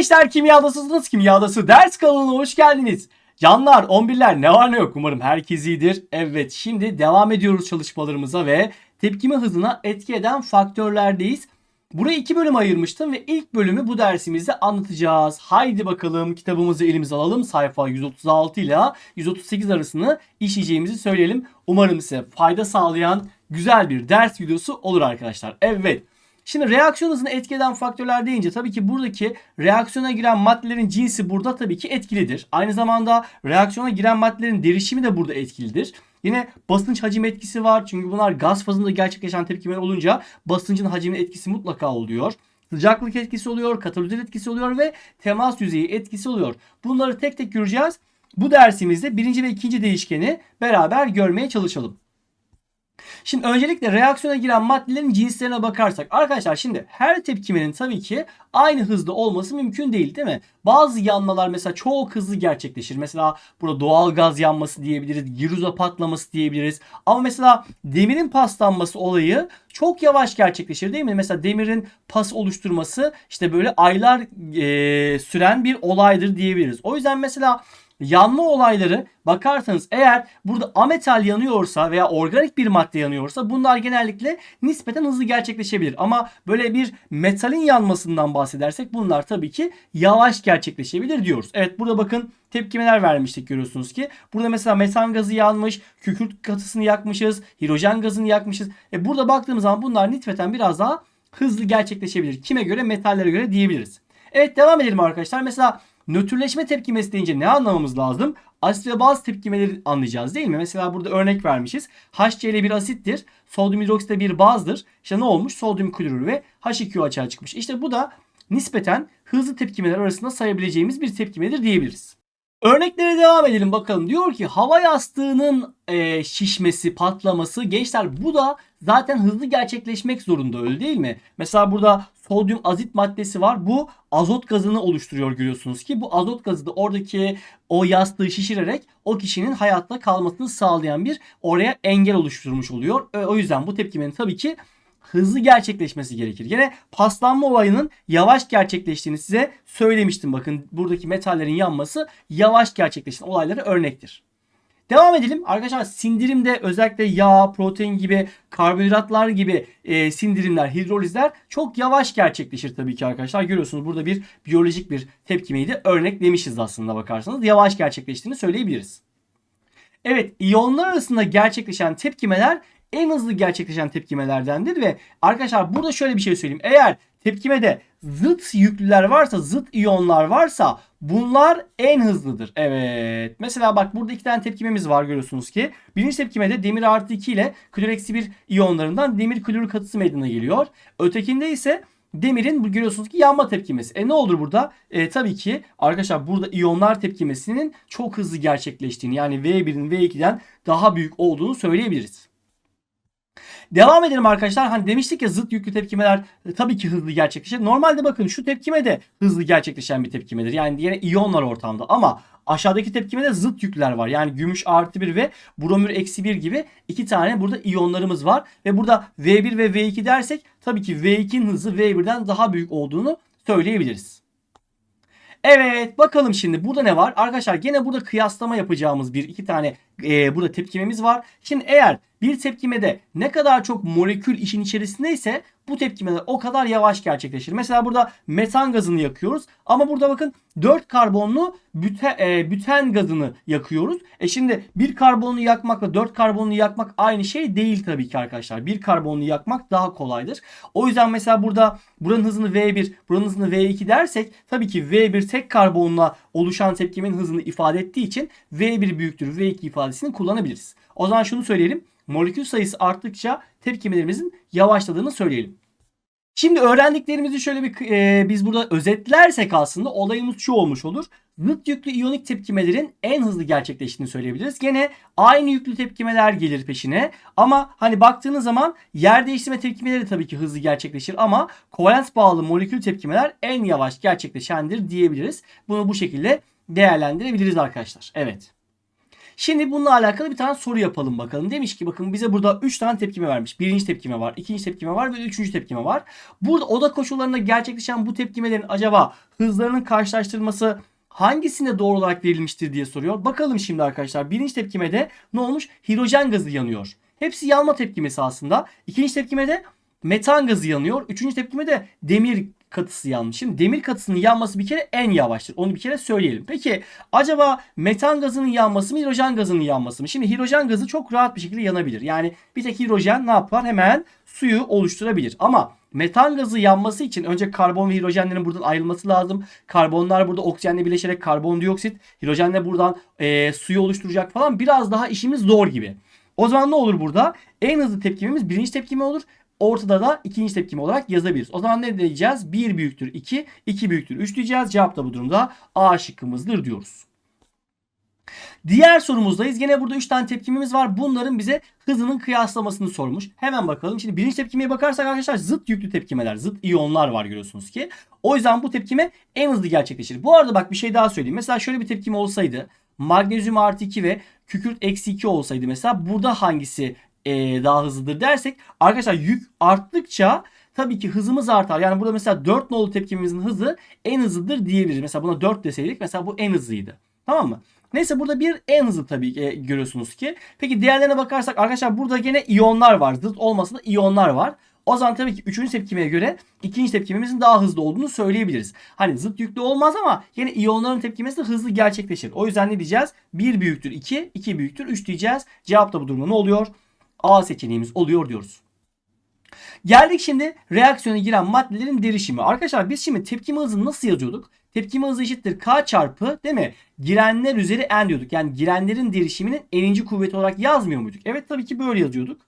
gençler kimyadasısınız kimyadası ders kanalına hoş geldiniz. Canlar 11'ler ne var ne yok umarım herkes iyidir. Evet şimdi devam ediyoruz çalışmalarımıza ve tepkime hızına etki eden faktörlerdeyiz. Buraya iki bölüm ayırmıştım ve ilk bölümü bu dersimizde anlatacağız. Haydi bakalım kitabımızı elimize alalım. Sayfa 136 ile 138 arasını işleyeceğimizi söyleyelim. Umarım size fayda sağlayan güzel bir ders videosu olur arkadaşlar. Evet. Şimdi reaksiyon hızını etki faktörler deyince tabii ki buradaki reaksiyona giren maddelerin cinsi burada tabii ki etkilidir. Aynı zamanda reaksiyona giren maddelerin derişimi de burada etkilidir. Yine basınç hacim etkisi var. Çünkü bunlar gaz fazında gerçekleşen tepkimeler olunca basıncın hacmin etkisi mutlaka oluyor. Sıcaklık etkisi oluyor, katalizör etkisi oluyor ve temas yüzeyi etkisi oluyor. Bunları tek tek göreceğiz. Bu dersimizde birinci ve ikinci değişkeni beraber görmeye çalışalım. Şimdi öncelikle reaksiyona giren maddelerin cinslerine bakarsak. Arkadaşlar şimdi her tepkimenin tabii ki aynı hızda olması mümkün değil değil mi? Bazı yanmalar mesela çok hızlı gerçekleşir. Mesela burada doğal gaz yanması diyebiliriz. Giruza patlaması diyebiliriz. Ama mesela demirin paslanması olayı çok yavaş gerçekleşir değil mi? Mesela demirin pas oluşturması işte böyle aylar e, süren bir olaydır diyebiliriz. O yüzden mesela yanma olayları bakarsanız eğer burada ametal yanıyorsa veya organik bir madde yanıyorsa bunlar genellikle nispeten hızlı gerçekleşebilir. Ama böyle bir metalin yanmasından bahsedersek bunlar tabii ki yavaş gerçekleşebilir diyoruz. Evet burada bakın tepkimeler vermiştik görüyorsunuz ki. Burada mesela metan gazı yanmış, kükürt katısını yakmışız, hidrojen gazını yakmışız. E burada baktığımız zaman bunlar nispeten biraz daha hızlı gerçekleşebilir. Kime göre? Metallere göre diyebiliriz. Evet devam edelim arkadaşlar. Mesela Nötrleşme tepkimesi deyince ne anlamamız lazım? Asit ve baz tepkimeleri anlayacağız değil mi? Mesela burada örnek vermişiz. HCl bir asittir. Sodyum hidroksit de bir bazdır. İşte ne olmuş? Sodyum klorür ve H2O açığa çıkmış. İşte bu da nispeten hızlı tepkimeler arasında sayabileceğimiz bir tepkimedir diyebiliriz. Örneklere devam edelim bakalım. Diyor ki hava yastığının e, şişmesi, patlaması gençler bu da zaten hızlı gerçekleşmek zorunda öyle değil mi? Mesela burada sodyum azit maddesi var. Bu azot gazını oluşturuyor görüyorsunuz ki bu azot gazı da oradaki o yastığı şişirerek o kişinin hayatta kalmasını sağlayan bir oraya engel oluşturmuş oluyor. E, o yüzden bu tepkimenin tabii ki hızlı gerçekleşmesi gerekir. Yine paslanma olayının yavaş gerçekleştiğini size söylemiştim. Bakın buradaki metallerin yanması yavaş gerçekleşen olaylara örnektir. Devam edelim. Arkadaşlar sindirimde özellikle yağ, protein gibi, karbonhidratlar gibi e, sindirimler, hidrolizler çok yavaş gerçekleşir tabii ki arkadaşlar. Görüyorsunuz burada bir biyolojik bir tepkimeyi de örneklemişiz aslında bakarsanız. Yavaş gerçekleştiğini söyleyebiliriz. Evet, iyonlar arasında gerçekleşen tepkimeler en hızlı gerçekleşen tepkimelerdendir ve arkadaşlar burada şöyle bir şey söyleyeyim. Eğer tepkimede zıt yüklüler varsa, zıt iyonlar varsa bunlar en hızlıdır. Evet. Mesela bak burada iki tane tepkimemiz var görüyorsunuz ki. Birinci tepkimede demir artı 2 ile klor eksi 1 iyonlarından demir klorür katısı meydana geliyor. Ötekinde ise demirin görüyorsunuz ki yanma tepkimesi. E ne olur burada? E, tabii ki arkadaşlar burada iyonlar tepkimesinin çok hızlı gerçekleştiğini yani V1'in V2'den daha büyük olduğunu söyleyebiliriz. Devam edelim arkadaşlar. Hani demiştik ya zıt yüklü tepkimeler e, tabii ki hızlı gerçekleşir. Normalde bakın şu tepkime de hızlı gerçekleşen bir tepkimedir. Yani yine iyonlar ortamda ama aşağıdaki tepkimede zıt yükler var. Yani gümüş artı 1 ve bromür eksi 1 gibi iki tane burada iyonlarımız var. Ve burada V1 ve V2 dersek tabii ki V2'nin hızı V1'den daha büyük olduğunu söyleyebiliriz. Evet bakalım şimdi burada ne var? Arkadaşlar gene burada kıyaslama yapacağımız bir iki tane e, burada tepkimemiz var. Şimdi eğer bir tepkimede ne kadar çok molekül işin içerisindeyse bu tepkimeler o kadar yavaş gerçekleşir. Mesela burada metan gazını yakıyoruz ama burada bakın 4 karbonlu büte, e, büten gazını yakıyoruz. E şimdi bir karbonlu yakmakla 4 karbonlu yakmak aynı şey değil tabii ki arkadaşlar. Bir karbonlu yakmak daha kolaydır. O yüzden mesela burada buranın hızını V1, buranın hızını V2 dersek tabii ki V1 tek karbonla oluşan tepkimenin hızını ifade ettiği için V1 büyüktür V2 ifadesini kullanabiliriz. O zaman şunu söyleyelim molekül sayısı arttıkça tepkimelerimizin yavaşladığını söyleyelim. Şimdi öğrendiklerimizi şöyle bir e, biz burada özetlersek aslında olayımız şu olmuş olur. Zıt yüklü iyonik tepkimelerin en hızlı gerçekleştiğini söyleyebiliriz. Gene aynı yüklü tepkimeler gelir peşine. Ama hani baktığınız zaman yer değiştirme tepkimeleri tabii ki hızlı gerçekleşir ama kovalent bağlı molekül tepkimeler en yavaş gerçekleşendir diyebiliriz. Bunu bu şekilde değerlendirebiliriz arkadaşlar. Evet. Şimdi bununla alakalı bir tane soru yapalım bakalım. Demiş ki bakın bize burada 3 tane tepkime vermiş. Birinci tepkime var, ikinci tepkime var ve üçüncü tepkime var. Burada oda koşullarında gerçekleşen bu tepkimelerin acaba hızlarının karşılaştırılması hangisinde doğru olarak verilmiştir diye soruyor. Bakalım şimdi arkadaşlar. Birinci tepkimede ne olmuş? Hidrojen gazı yanıyor. Hepsi yanma tepkimesi aslında. İkinci tepkimede metan gazı yanıyor. Üçüncü tepkimede demir katısı yanmış. Şimdi demir katısının yanması bir kere en yavaştır. Onu bir kere söyleyelim. Peki acaba metan gazının yanması mı hidrojen gazının yanması mı? Şimdi hidrojen gazı çok rahat bir şekilde yanabilir. Yani bir tek hidrojen ne yapar? Hemen suyu oluşturabilir. Ama metan gazı yanması için önce karbon ve hidrojenlerin buradan ayrılması lazım. Karbonlar burada oksijenle birleşerek karbondioksit, hidrojenle buradan e, suyu oluşturacak falan. Biraz daha işimiz zor gibi. O zaman ne olur burada? En hızlı tepkimimiz birinci tepkime olur. Ortada da ikinci tepkime olarak yazabiliriz. O zaman ne diyeceğiz? 1 büyüktür 2, 2 büyüktür 3 diyeceğiz. Cevap da bu durumda A şıkkımızdır diyoruz. Diğer sorumuzdayız. Yine burada 3 tane tepkimimiz var. Bunların bize hızının kıyaslamasını sormuş. Hemen bakalım. Şimdi birinci tepkimeye bakarsak arkadaşlar zıt yüklü tepkimeler, zıt iyonlar var görüyorsunuz ki. O yüzden bu tepkime en hızlı gerçekleşir. Bu arada bak bir şey daha söyleyeyim. Mesela şöyle bir tepkime olsaydı magnezyum artı 2 ve kükürt eksi 2 olsaydı mesela burada hangisi e, daha hızlıdır dersek arkadaşlar yük arttıkça tabii ki hızımız artar. Yani burada mesela 4 nolu tepkimimizin hızı en hızlıdır diyebiliriz. Mesela buna 4 deseydik mesela bu en hızlıydı. Tamam mı? Neyse burada bir en hızlı tabii ki e, görüyorsunuz ki. Peki diğerlerine bakarsak arkadaşlar burada gene iyonlar var. Zıt olmasa da iyonlar var. O zaman tabii ki üçüncü tepkimeye göre ikinci tepkimemizin daha hızlı olduğunu söyleyebiliriz. Hani zıt yüklü olmaz ama yine iyonların tepkimesi de hızlı gerçekleşir. O yüzden ne diyeceğiz? 1 büyüktür 2, 2 büyüktür 3 diyeceğiz. Cevap da bu durumda ne oluyor? A seçeneğimiz oluyor diyoruz. Geldik şimdi reaksiyona giren maddelerin derişimi. Arkadaşlar biz şimdi tepkime hızını nasıl yazıyorduk? Tepkime hızı eşittir K çarpı değil mi? Girenler üzeri N diyorduk. Yani girenlerin derişiminin eninci kuvveti olarak yazmıyor muyduk? Evet tabii ki böyle yazıyorduk.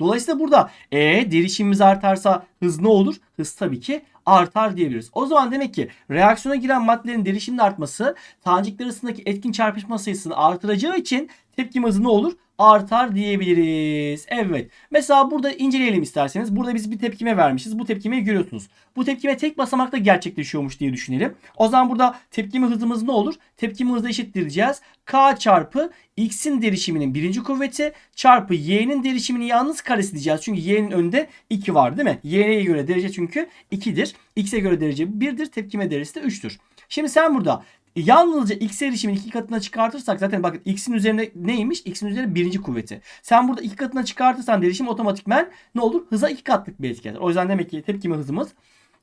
Dolayısıyla burada e derişimimiz artarsa hız ne olur? Hız tabii ki artar diyebiliriz. O zaman demek ki reaksiyona giren maddelerin derişiminin artması tanecikler arasındaki etkin çarpışma sayısını artıracağı için tepkime hızı ne olur? artar diyebiliriz. Evet. Mesela burada inceleyelim isterseniz. Burada biz bir tepkime vermişiz. Bu tepkimeyi görüyorsunuz. Bu tepkime tek basamakta gerçekleşiyormuş diye düşünelim. O zaman burada tepkime hızımız ne olur? Tepkime hızı eşittireceğiz. K çarpı X'in derişiminin birinci kuvveti çarpı Y'nin derişiminin yalnız karesi diyeceğiz. Çünkü Y'nin önünde 2 var değil mi? Y'ye göre derece çünkü 2'dir. X'e göre derece 1'dir. Tepkime derecesi de 3'tür. Şimdi sen burada Yalnızca x erişimin iki katına çıkartırsak zaten bakın x'in üzerinde neymiş? x'in üzerinde birinci kuvveti. Sen burada iki katına çıkartırsan derişim otomatikmen ne olur? Hıza iki katlık bir etki eder. O yüzden demek ki tepkime hızımız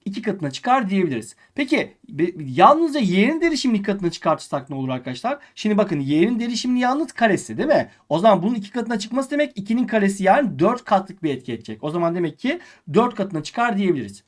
iki katına çıkar diyebiliriz. Peki yalnızca y'nin derişimini iki katına çıkartırsak ne olur arkadaşlar? Şimdi bakın y'nin derişimini yalnız karesi değil mi? O zaman bunun iki katına çıkması demek 2'nin karesi yani 4 katlık bir etki edecek. O zaman demek ki 4 katına çıkar diyebiliriz.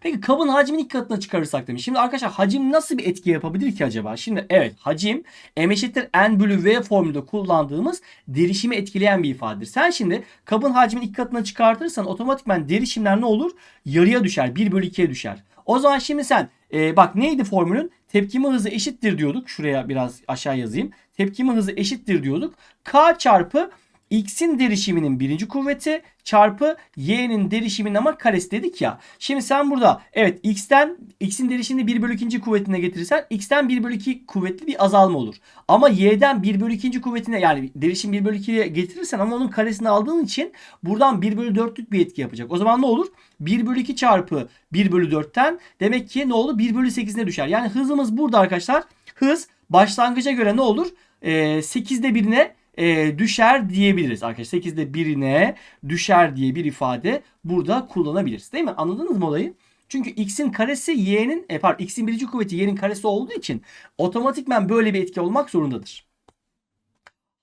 Peki kabın hacmini iki katına çıkarırsak demiş. Şimdi arkadaşlar hacim nasıl bir etki yapabilir ki acaba? Şimdi evet hacim m eşittir n bölü v formülde kullandığımız derişimi etkileyen bir ifadedir. Sen şimdi kabın hacmini iki katına çıkartırsan otomatikman derişimler ne olur? Yarıya düşer. 1 bölü 2'ye düşer. O zaman şimdi sen e, bak neydi formülün? Tepkime hızı eşittir diyorduk. Şuraya biraz aşağı yazayım. Tepkime hızı eşittir diyorduk. K çarpı x'in derişiminin birinci kuvveti çarpı y'nin derişiminin ama karesi dedik ya. Şimdi sen burada evet x'ten x'in derişimini 1 bölü 2. kuvvetine getirirsen x'ten 1 bölü 2 kuvvetli bir azalma olur. Ama y'den 1 bölü 2. kuvvetine yani derişim 1 bölü 2'ye getirirsen ama onun karesini aldığın için buradan 1 bölü 4'lük bir etki yapacak. O zaman ne olur? 1 bölü 2 çarpı 1 bölü 4'ten demek ki ne olur? 1 bölü 8'ine düşer. Yani hızımız burada arkadaşlar. Hız başlangıca göre ne olur? Ee, 8'de 1'ine e, düşer diyebiliriz arkadaşlar. 8'de birine düşer diye bir ifade burada kullanabiliriz. Değil mi? Anladınız mı olayı? Çünkü x'in karesi y'nin e, pardon x'in birinci kuvveti y'nin karesi olduğu için otomatikmen böyle bir etki olmak zorundadır.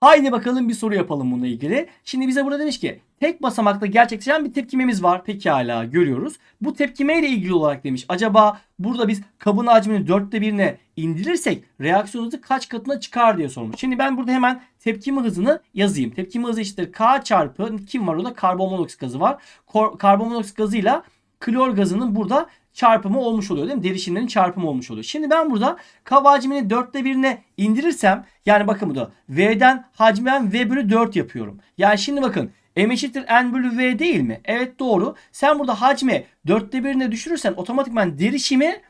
Haydi bakalım bir soru yapalım bununla ilgili. Şimdi bize burada demiş ki tek basamakta gerçekleşen bir tepkimemiz var. Pekala görüyoruz. Bu tepkime ile ilgili olarak demiş. Acaba burada biz kabın hacmini dörtte birine indirirsek reaksiyon hızı kaç katına çıkar diye sormuş. Şimdi ben burada hemen tepkime hızını yazayım. Tepkime hızı eşittir K çarpı kim var orada? Karbon monoksit gazı var. Karbon monoksit gazıyla klor gazının burada çarpımı olmuş oluyor değil mi? Derişimlerin çarpımı olmuş oluyor. Şimdi ben burada K hacmini 4'te 1'ine indirirsem yani bakın bu da V'den hacmen V bölü 4 yapıyorum. Yani şimdi bakın M eşittir N bölü V değil mi? Evet doğru. Sen burada hacmi 4'te 1'ine düşürürsen otomatikman derişimi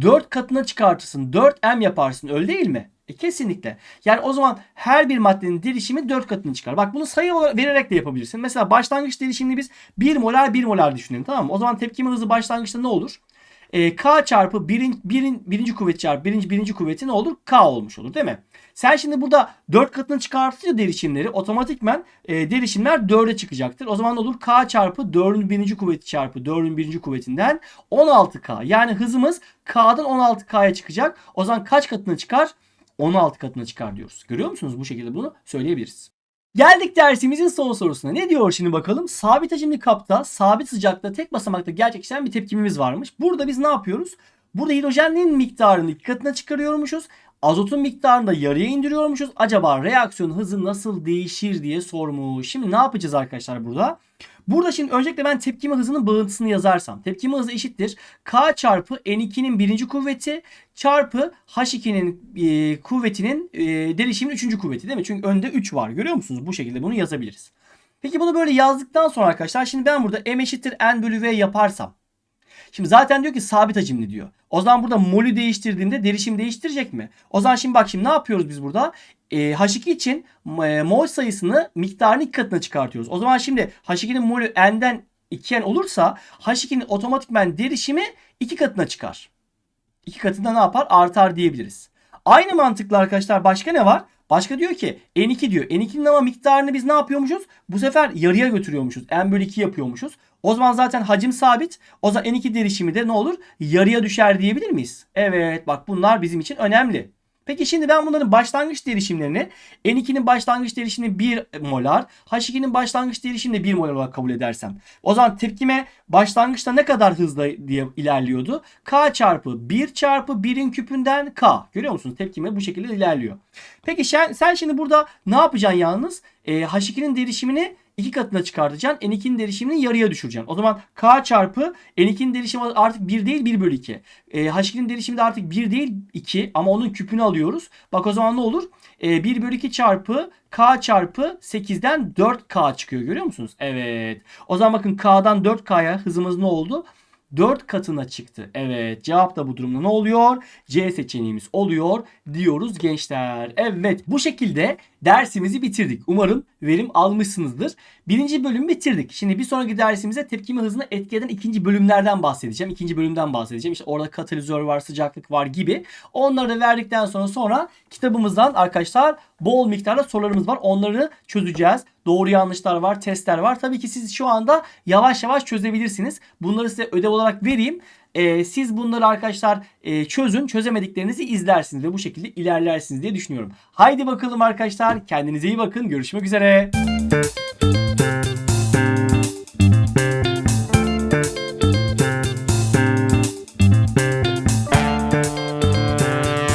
4 katına çıkartırsın. 4M yaparsın öyle değil mi? Kesinlikle. Yani o zaman her bir maddenin derişimi 4 katını çıkar. Bak bunu sayı olarak vererek de yapabilirsin. Mesela başlangıç derişimini biz 1 molar 1 molar düşünelim tamam mı? O zaman tepkime hızı başlangıçta ne olur? E, K çarpı birin, birin, birinci kuvvet çarpı birinci, birinci kuvveti ne olur? K olmuş olur değil mi? Sen şimdi burada 4 katını çıkartınca derişimleri otomatikmen e, derişimler 4'e çıkacaktır. O zaman olur? K çarpı 4'ün birinci kuvveti çarpı 4'ün birinci kuvvetinden 16K. Yani hızımız K'dan 16K'ya çıkacak. O zaman kaç katına çıkar? 16 katına çıkar diyoruz. Görüyor musunuz? Bu şekilde bunu söyleyebiliriz. Geldik dersimizin son sorusuna. Ne diyor şimdi bakalım? Sabit hacimli kapta sabit sıcakta tek basamakta gerçekleşen bir tepkimimiz varmış. Burada biz ne yapıyoruz? Burada hidrojenin miktarını iki katına çıkarıyormuşuz. Azotun miktarını da yarıya indiriyormuşuz. Acaba reaksiyon hızı nasıl değişir diye sormuş. Şimdi ne yapacağız arkadaşlar burada? Burada şimdi öncelikle ben tepkime hızının bağıntısını yazarsam. Tepkime hızı eşittir. K çarpı N2'nin birinci kuvveti çarpı H2'nin e, kuvvetinin e, derişimin üçüncü kuvveti değil mi? Çünkü önde 3 var. Görüyor musunuz? Bu şekilde bunu yazabiliriz. Peki bunu böyle yazdıktan sonra arkadaşlar şimdi ben burada M eşittir N bölü V yaparsam. Şimdi zaten diyor ki sabit hacimli diyor. O zaman burada molü değiştirdiğimde derişim değiştirecek mi? O zaman şimdi bak şimdi ne yapıyoruz biz burada? E, H2 için e, mol sayısını miktarını iki katına çıkartıyoruz. O zaman şimdi H2'nin molü N'den 2N olursa H2'nin otomatikmen derişimi iki katına çıkar. İki katında ne yapar? Artar diyebiliriz. Aynı mantıkla arkadaşlar başka ne var? Başka diyor ki N2 diyor. N2'nin ama miktarını biz ne yapıyormuşuz? Bu sefer yarıya götürüyormuşuz. N bölü 2 yapıyormuşuz. O zaman zaten hacim sabit. O zaman N2 derişimi de ne olur? Yarıya düşer diyebilir miyiz? Evet bak bunlar bizim için önemli. Peki şimdi ben bunların başlangıç derişimlerini N2'nin başlangıç derişimini 1 molar, H2'nin başlangıç derişimini 1 molar olarak kabul edersem. O zaman tepkime başlangıçta ne kadar hızla diye ilerliyordu? K çarpı 1 çarpı 1'in küpünden K. Görüyor musunuz? Tepkime bu şekilde ilerliyor. Peki sen, şimdi burada ne yapacaksın yalnız? E, H2'nin derişimini iki katına çıkartacaksın. N2'nin derişimini yarıya düşüreceksin. O zaman K çarpı N2'nin derişimi artık 1 değil 1 bölü 2. E, H2'nin derişimi de artık 1 değil 2 ama onun küpünü alıyoruz. Bak o zaman ne olur? E, 1 bölü 2 çarpı K çarpı 8'den 4K çıkıyor. Görüyor musunuz? Evet. O zaman bakın K'dan 4K'ya hızımız ne oldu? 4 katına çıktı. Evet cevap da bu durumda ne oluyor? C seçeneğimiz oluyor diyoruz gençler. Evet bu şekilde dersimizi bitirdik. Umarım verim almışsınızdır. Birinci bölümü bitirdik. Şimdi bir sonraki dersimize tepkime hızını etki ikinci bölümlerden bahsedeceğim. İkinci bölümden bahsedeceğim. İşte orada katalizör var, sıcaklık var gibi. Onları da verdikten sonra sonra kitabımızdan arkadaşlar bol miktarda sorularımız var. Onları çözeceğiz. Doğru yanlışlar var, testler var. Tabii ki siz şu anda yavaş yavaş çözebilirsiniz. Bunları size ödev olarak vereyim. Ee, siz bunları arkadaşlar e, çözün. Çözemediklerinizi izlersiniz ve bu şekilde ilerlersiniz diye düşünüyorum. Haydi bakalım arkadaşlar. Kendinize iyi bakın. Görüşmek üzere.